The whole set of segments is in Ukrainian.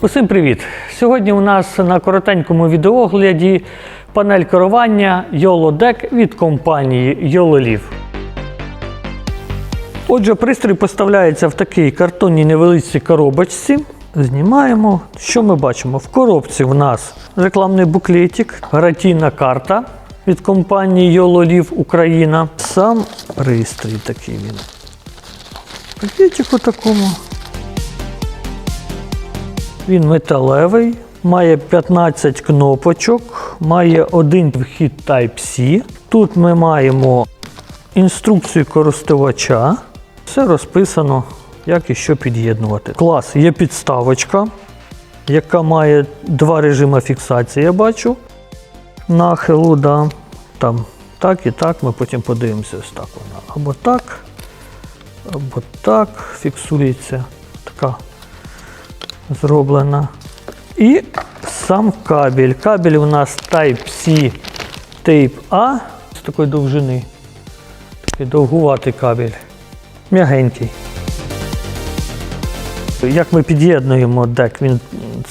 Усім привіт! Сьогодні у нас на коротенькому відеогляді панель керування YOLO-DEC від компанії YOLOLIV. Отже, пристрій поставляється в такій картонній невеличкій коробочці. Знімаємо. Що ми бачимо? В коробці в нас рекламний буклетик, гарантійна карта від компанії YOLOLIV Україна. Сам пристрій такий він. Пакетику такому. Він металевий, має 15 кнопочок, має один вхід Type-C. Тут ми маємо інструкцію користувача. Все розписано, як і що під'єднувати. Клас, є підставочка, яка має два режими фіксації, я бачу. Нахилу, да. Там так і так, ми потім подивимося ось так вона. Або так, або так фіксується. Така зроблена. І сам кабель. Кабель у нас Type-C Tape A з такої довжини. Такий довгуватий кабель. М'ягенький. Як ми під'єднуємо дек, він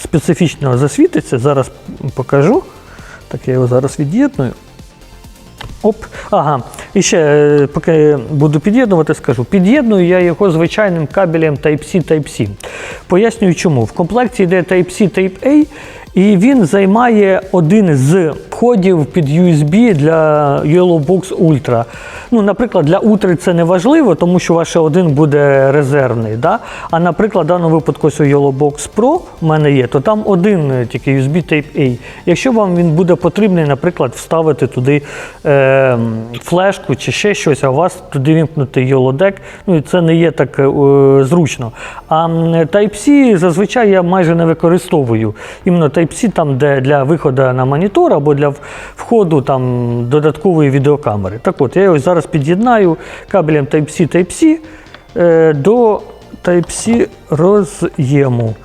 специфічно засвітиться. Зараз покажу. Так я його зараз від'єдную. Оп, ага. І ще, е, поки буду під'єднувати, скажу. Під'єдную я його звичайним кабелем Type-C Type-C. Пояснюю чому. В комплекті йде Type-C Type-A, і він займає один з входів під USB для YellowBox Ultra. Ну, наприклад, для Ultra це не важливо, тому що ваш один буде резервний. Да? А наприклад, в даному випадку ось у YellowBox Pro в мене є, то там один е, тільки USB Type-A. Якщо вам він буде потрібний, наприклад, вставити туди е, флешку чи ще щось, а у вас туди вімкнути YellowDeck, ну і це не є так е, зручно. А Type-C зазвичай я майже не використовую. Іменно Type-C там, де для виходу на монітор або для входу там, додаткової відеокамери. Так от, я його зараз під'єднаю кабелем Type-C Type-C е, до Type-C роз'єму.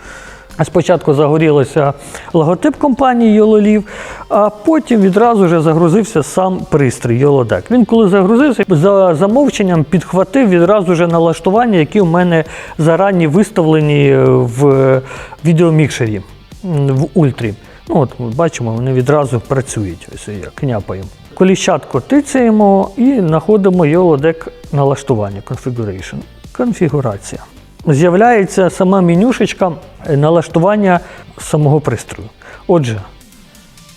Спочатку загорілося логотип компанії YOLOLIV, а потім відразу вже загрузився сам пристрій YOLODEC. Він коли загрузився, за замовченням підхватив відразу вже налаштування, які у мене зарані виставлені в відеомікшері м, в ультрі. Ну, от ми бачимо, вони відразу працюють. Ось я княпаю. Коліщатку тицяємо і знаходимо YOLODEC налаштування Configuration. Конфігурація. З'являється сама менюшечка налаштування самого пристрою. Отже,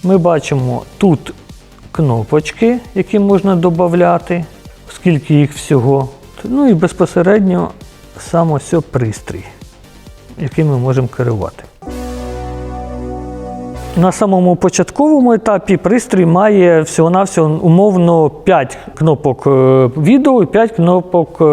ми бачимо тут кнопочки, які можна додати, скільки їх всього. Ну і безпосередньо сам ось пристрій, яким ми можемо керувати. На самому початковому етапі пристрій має всього-навсього умовно 5 кнопок е, відео і 5 кнопок е,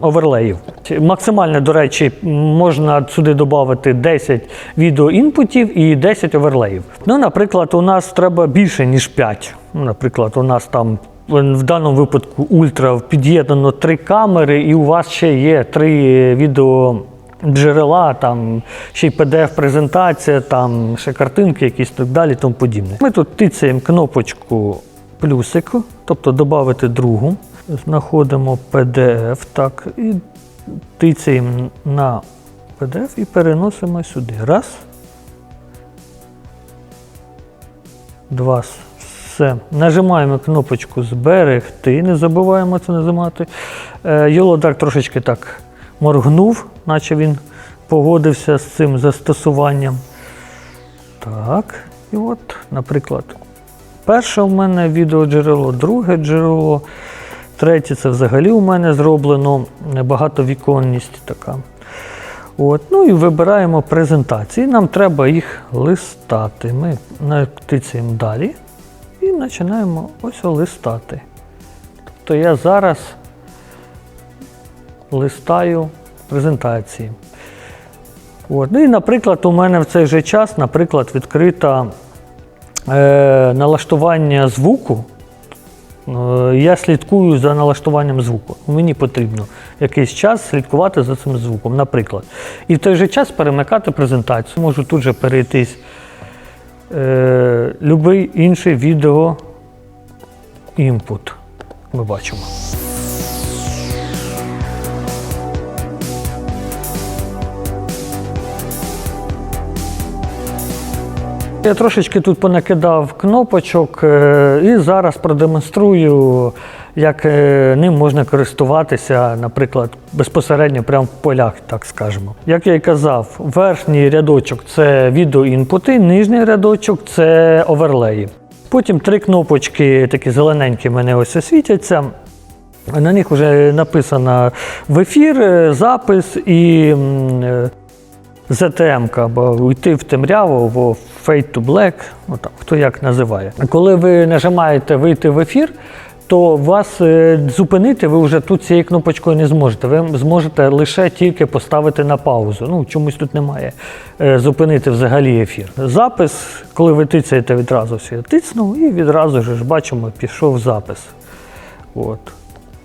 оверлеїв. Максимально, до речі, можна сюди додати 10 відеоінпутів і 10 оверлеїв. Ну, наприклад, у нас треба більше, ніж 5. Ну, Наприклад, у нас там в даному випадку ультра під'єднано три камери, і у вас ще є три відео джерела, там ще й PDF-презентація, там ще картинки якісь так далі, тому подібне. Ми тут тицяємо кнопочку плюсику, тобто додати другу. Знаходимо PDF, так, і тицяємо на PDF і переносимо сюди. Раз. Два. Все. Нажимаємо кнопочку Зберегти. Не забуваємо це нажимати. Е, Йолодар трошечки так моргнув, наче він погодився з цим застосуванням. Так, і от, наприклад, перше у мене відеоджерело, друге джерело, третє це взагалі у мене зроблено багатовіконність така. От, ну і вибираємо презентації. Нам треба їх листати. Ми натицяємо далі і починаємо ось листати. Тобто я зараз листаю презентації. От. Ну і, наприклад, у мене в цей же час, наприклад, відкрита е, налаштування звуку. Е, Я слідкую за налаштуванням звуку. Мені потрібно якийсь час слідкувати за цим звуком, наприклад. І в той же час перемикати презентацію. Можу тут же перейтись е, будь-який інший відео імпут. Ми бачимо. Я трошечки тут понакидав кнопочок е, і зараз продемонструю, як е, ним можна користуватися, наприклад, безпосередньо прямо в полях, так скажемо. Як я і казав, верхній рядочок це відеоінпути, нижній рядочок це оверлеї. Потім три кнопочки, такі зелененькі, мене ось освітяться. На них вже написано в ефір, е, запис і м, ZTM, або уйти в темряву, або Fade to Black, там, хто як називає. Коли ви нажимаєте вийти в ефір, то вас е, зупинити ви вже тут цією кнопочкою не зможете. Ви зможете лише тільки поставити на паузу. Ну, чомусь тут немає е, зупинити взагалі ефір. Запис, коли ви тицяєте відразу все, тицнув і відразу ж бачимо, пішов запис. От.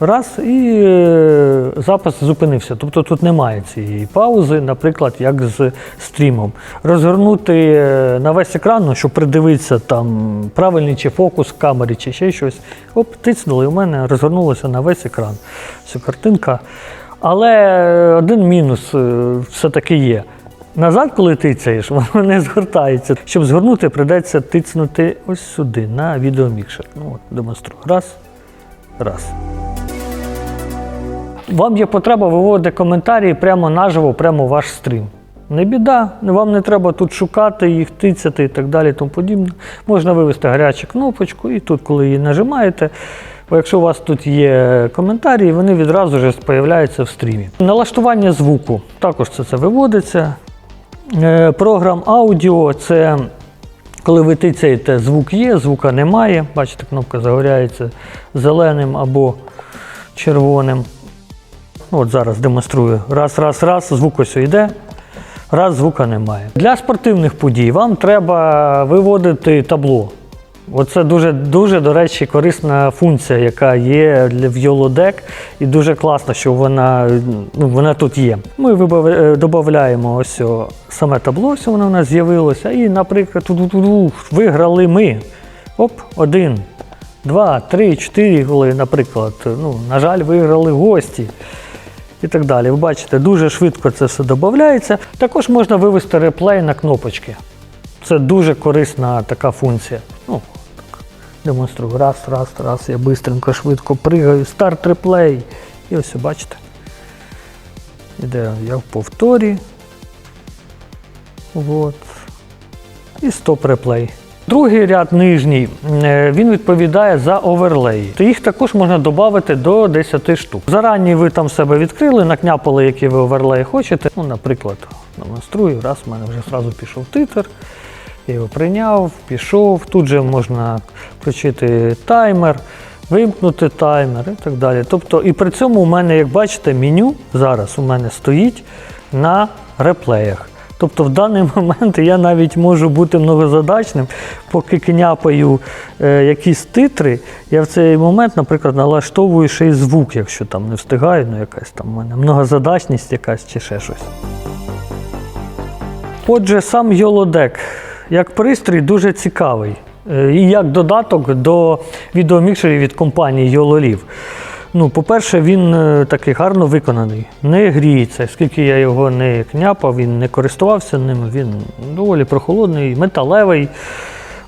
Раз і е, запис зупинився. Тобто тут немає цієї паузи, наприклад, як з стрімом. Розгорнути е, на весь екран, ну, щоб придивитися там правильний чи фокус в камері, чи ще щось. Оп, тицнули, і у мене розгорнулося на весь екран. Ця картинка. Але е, один мінус все-таки є. Назад, коли тицяєш, воно не згортається. Щоб згорнути, придеться тицнути ось сюди, на відеомікшер. Ну, от, демонструю. Раз, раз. Вам є потреба виводити коментарі прямо наживо, прямо в ваш стрім. Не біда, вам не треба тут шукати їх, тицяти і так далі. Тому подібне. Можна вивести гарячу кнопочку, і тут, коли її нажимаєте, бо якщо у вас тут є коментарі, вони відразу ж з'являються в стрімі. Налаштування звуку також це, це виводиться. Е, Програм аудіо це коли ви тицяєте, звук є, звука немає. Бачите, кнопка загоряється зеленим або червоним. Ну, От зараз демонструю. Раз, раз, раз, звук ось йде, раз звука немає. Для спортивних подій вам треба виводити табло. Оце дуже, дуже, до речі, корисна функція, яка є в YOLODEC, і дуже класно, що вона, ну, вона тут є. Ми е, додаємо ось саме табло, ось воно у нас з'явилося. І, наприклад, виграли ми. Оп, один, два, три, чотири голи, наприклад. Ну, на жаль, виграли гості і так далі. Ви бачите, дуже швидко це все додається. Також можна вивести реплей на кнопочки. Це дуже корисна така функція. Ну, так, демонструю. Раз, раз, раз. Я швидко, швидко пригаю. Старт реплей. І ось бачите. Іде я в повторі. От. І стоп реплей. Другий ряд нижній, е, він відповідає за оверлеї. То їх також можна додати до 10 штук. Зарані ви там себе відкрили, накняпали, які ви оверлеї хочете. Ну, наприклад, демонструю, раз, в мене вже одразу пішов титр. Я його прийняв, пішов. Тут же можна включити таймер, вимкнути таймер і так далі. Тобто, і при цьому у мене, як бачите, меню зараз у мене стоїть на реплеях. Тобто в даний момент я навіть можу бути многозадачним, поки княпаю е, якісь титри, я в цей момент, наприклад, налаштовую ще й звук, якщо там не встигаю, ну якась там у мене многозадачність якась чи ще щось. Отже, сам YOLODEC як пристрій дуже цікавий. Е, І як додаток до відеомікшерів від компанії YOLOLIV. Ну, по-перше, він е, такий гарно виконаний, не гріється. Скільки я його не княпав, він не користувався ним, він доволі прохолодний, металевий.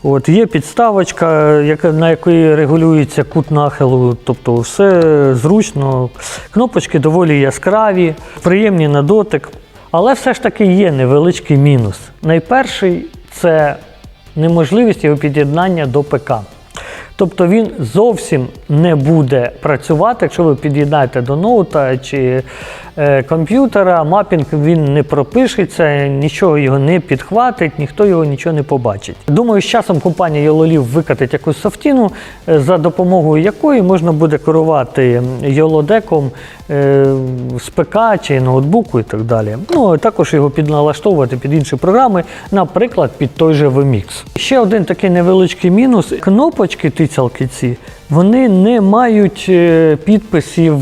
От, є підставочка, яка, на якій регулюється кут нахилу, тобто все зручно. Кнопочки доволі яскраві, приємні на дотик. Але все ж таки є невеличкий мінус. Найперший це неможливість його під'єднання до ПК. Тобто він зовсім не буде працювати, якщо ви під'єднаєте до ноута чи е, комп'ютера, мапінг він не пропишеться, нічого його не підхватить, ніхто його нічого не побачить. Думаю, з часом компанія Yololiv викатить якусь софтіну, е, за допомогою якої можна буде керувати Yolodecом е, з ПК чи ноутбуку і так далі. Ну, також його підналаштовувати під інші програми, наприклад, під той же VMix. Ще один такий невеличкий мінус: кнопочки тицялки ці. Вони не мають підписів,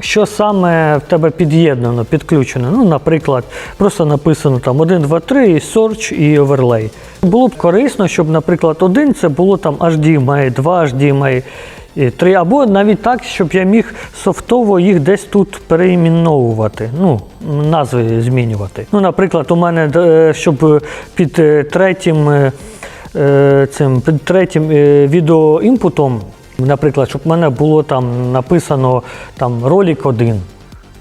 що саме в тебе під'єднано, підключено. Ну, наприклад, просто написано там 1, 2, 3, і Search і Overlay. Було б корисно, щоб, наприклад, один це було там HDMI, 2 HDMI. І три, або навіть так, щоб я міг софтово їх десь тут переіменовувати, ну, назви змінювати. Ну, наприклад, у мене, щоб під третім, цим, третім е, відеоімпутом, наприклад, щоб в мене було там написано там, 1.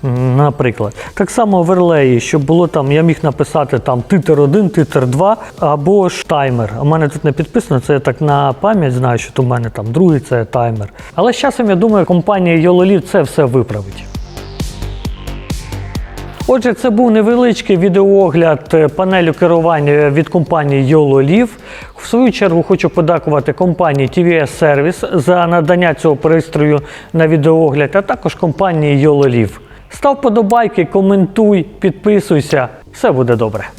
М, Наприклад, так само в оверлеї, щоб було там, я міг написати там титр 1, титр 2 або ж таймер. У мене тут не підписано, це я так на пам'ять знаю, що то в мене там другий це таймер. Але з часом я думаю, компанія YOLOLIV це все виправить. Отже, це був невеличкий відеоогляд е, панелю керування від компанії YOLOLIV. В свою чергу хочу подякувати компанії TVS Service за надання цього пристрою на відеоогляд, а також компанії YOLOLIV. Став подобайки, коментуй, підписуйся. Все буде добре.